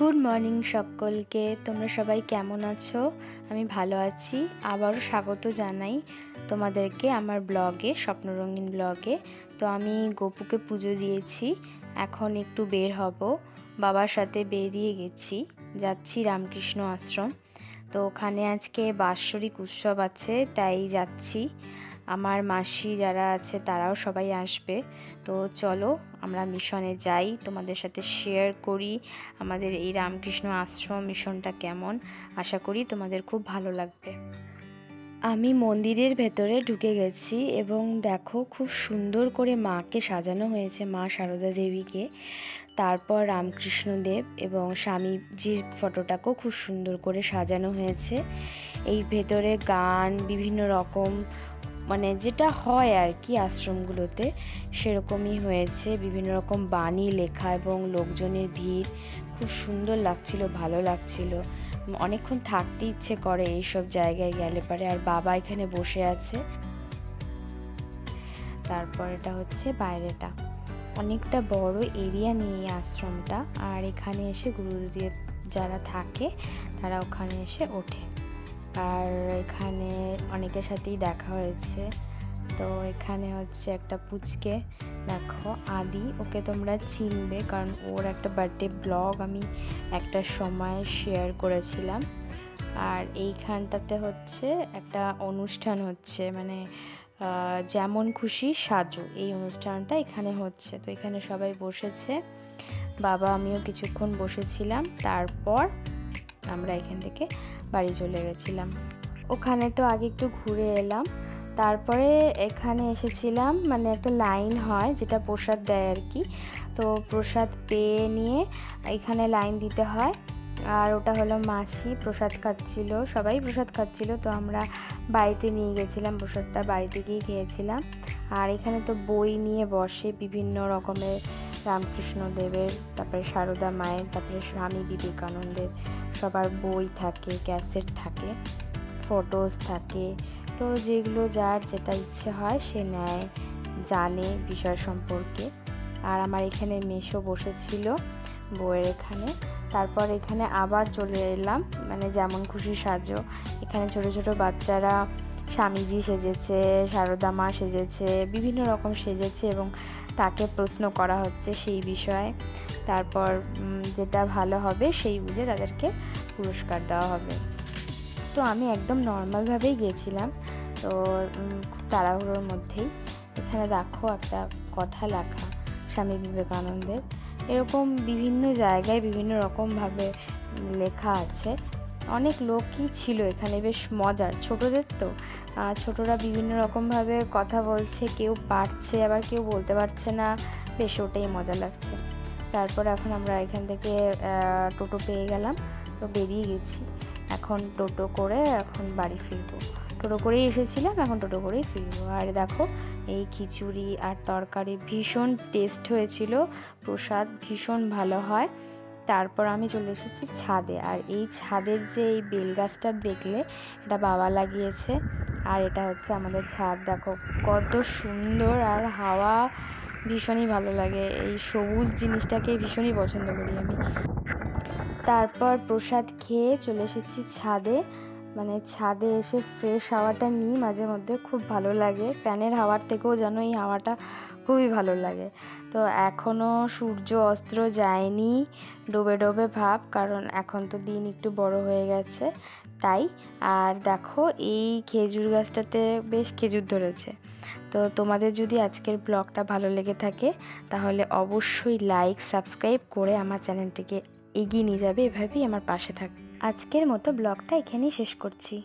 Good morning সকলকে। তোমরা সবাই কেমন আছো? আমি ভালো আছি। আবারও স্বাগত জানাই তোমাদেরকে আমার ব্লগে, স্বপ্নরঙিন ব্লগে। তো আমি গপুকে পুজো দিয়েছি। এখন একটু বের হব। বাবার সাথে বেরিয়ে গেছি। যাচ্ছি রামকৃষ্ণ আশ্রম। তো ওখানে আজকে বাৎসরিক উৎসব আছে, তাই যাচ্ছি। আমার মাসি যারা আছে তারাও সবাই আসবে। তো চলো আমরা মিশনে যাই, তোমাদের সাথে শেয়ার করি আমাদের এই রামকৃষ্ণ আশ্রম মিশনটা কেমন। আশা করি তোমাদের খুব ভালো লাগবে। আমি মন্দিরের ভেতরে ঢুকে গেছি এবং দেখো খুব সুন্দর করে মাকে সাজানো হয়েছে, মা সারদা দেবীকে। তারপর রামকৃষ্ণদেব এবং স্বামীজির ফটোটাকেও খুব সুন্দর করে সাজানো হয়েছে। এই ভেতরে গান, বিভিন্ন রকম মানে যেটা হয় আর কি আশ্রমগুলোতে, সেরকমই হয়েছে। বিভিন্ন রকম বাণী লেখা এবং লোকজনের ভিড় খুব সুন্দর লাগছিল, ভালো লাগছিল। অনেকক্ষণ থাকতে ইচ্ছে করে এইসব জায়গায় গেলে পারে। আর বাবা এখানে বসে আছে। তারপর এটা হচ্ছে বাইরেটা। অনেকটা বড় এরিয়া নিয়ে এই আশ্রমটা। আর এখানে এসে গুরুদেব যারা থাকে, তারা ওখানে এসে ওঠে। আর এখানে অনেকের সাথেই দেখা হয়েছে। তো এখানে হচ্ছে একটা পুচকে, দেখো, আদি, ওকে তোমরা চিনবে কারণ ওর একটা বার্থডে ব্লগ আমি একটা সময় শেয়ার করেছিলাম। আর এইখানটাতে হচ্ছে একটা অনুষ্ঠান হচ্ছে মানে যেমন খুশি সাজু, এই অনুষ্ঠানটা এখানে হচ্ছে। তো এখানে সবাই বসেছে, বাবা আমিও কিছুক্ষণ বসেছিলাম, তারপর আমরা এখান থেকে বাড়ি চলে গেছিলাম। ওখানে তো আগে একটু ঘুরে এলাম। তারপরে এখানে এসেছিলাম মানে একটা লাইন হয় যেটা প্রসাদ দেয় আর কি। তো প্রসাদ পেয়ে নিয়ে এখানে লাইন দিতে হয়। আর ওটা হলো মাসি, প্রসাদ খাচ্ছিল, সবাই প্রসাদ খাচ্ছিল। তো আমরা বাড়িতে নিয়ে গেছিলাম প্রসাদটা, বাড়িতে গিয়ে খেয়েছিলাম। আর এখানে তো বই নিয়ে বসে বিভিন্ন রকমের রামকৃষ্ণ দেবের তারপরে সারদা মায়ের, তারপরে স্বামী বিবেকানন্দের সবার বই থাকে, ক্যাসেট থাকে, ফটোস থাকে। তো যেগুলো যার যেটা ইচ্ছে হয় সে নেয়, জানে বিষয় সম্পর্কে। আর আমার এখানে মেশো বসেছিল বইয়ের এখানে। তারপর এখানে আবার চলে এলাম মানে যেমন খুশি সাজো। এখানে ছোট ছোট বাচ্চারা স্বামীজি সেজেছে, সারদা মা সেজেছে, বিভিন্ন রকম সেজেছে এবং তাকে প্রশ্ন করা হচ্ছে সেই বিষয়ে। তারপর যেটা ভালো হবে সেই বুঝে তাদেরকে পুরস্কার দেওয়া হবে। তো আমি একদম নর্মালভাবেই গিয়েছিলাম। তো খুব তাড়াহুড়োর মধ্যেই এখানে দেখো একটা কথা লেখা, স্বামী বিবেকানন্দের। এরকম বিভিন্ন জায়গায় বিভিন্ন রকমভাবে লেখা আছে। অনেক লোকই ছিল এখানে, বেশ মজার। ছোটদের তো। ছোটরা বিভিন্ন রকমভাবে কথা বলছে, কেউ পারছে, আবার কেউ বলতে পারছে না। বেশ, ওটাই মজা লাগছে। তারপর এখন আমরা এখান থেকে টোটো পেয়ে গেলাম। তো বেরিয়ে গেছি। এখন টোটো করে এখন বাড়ি ফিরবো। টোটো করেই এসেছিলাম, এখন টোটো করেই ফিরবো। আর দেখো, এই খিচুড়ি আর তরকারি ভীষণ টেস্ট হয়েছিল। প্রসাদ ভীষণ ভালো হয়। তারপর আমি চলে এসেছি ছাদে। আর এই ছাদের যে এই বেল গাছটা দেখলে, এটা বাবা লাগিয়েছে। আর এটা হচ্ছে আমাদের ছাদ। দেখো, কত সুন্দর আর হাওয়া ভীষণই ভালো লাগে। এই সবুজ জিনিসটাকে ভীষণই পছন্দ করি আমি। তারপর প্রসাদ খেয়ে চলে এসেছি ছাদে। মানে ছাদে এসে ফ্রেশ হাওয়াটা নিই মাঝে মধ্যে, খুব ভালো লাগে। ফ্যানের হাওয়ার থেকেও যেন এই হাওয়াটা খুবই ভালো লাগে। তো এখনও সূর্য অস্ত্র যায়নি, ডোবে ডোবে ভাব, কারণ এখন তো দিন একটু বড় হয়ে গেছে। তাই, আর দেখো এই খেজুর গাছটাতে বেশ খেজুর ধরেছে। তো তোমাদের যদি আজকের ব্লগটা ভালো লেগে থাকে, তাহলে অবশ্যই লাইক সাবস্ক্রাইব করে আমার চ্যানেলটিকে এগিয়ে নিয়ে যাবে এভাবেই আমার পাশে থাক আজকের মতো ব্লগটা এখানেই শেষ করছি।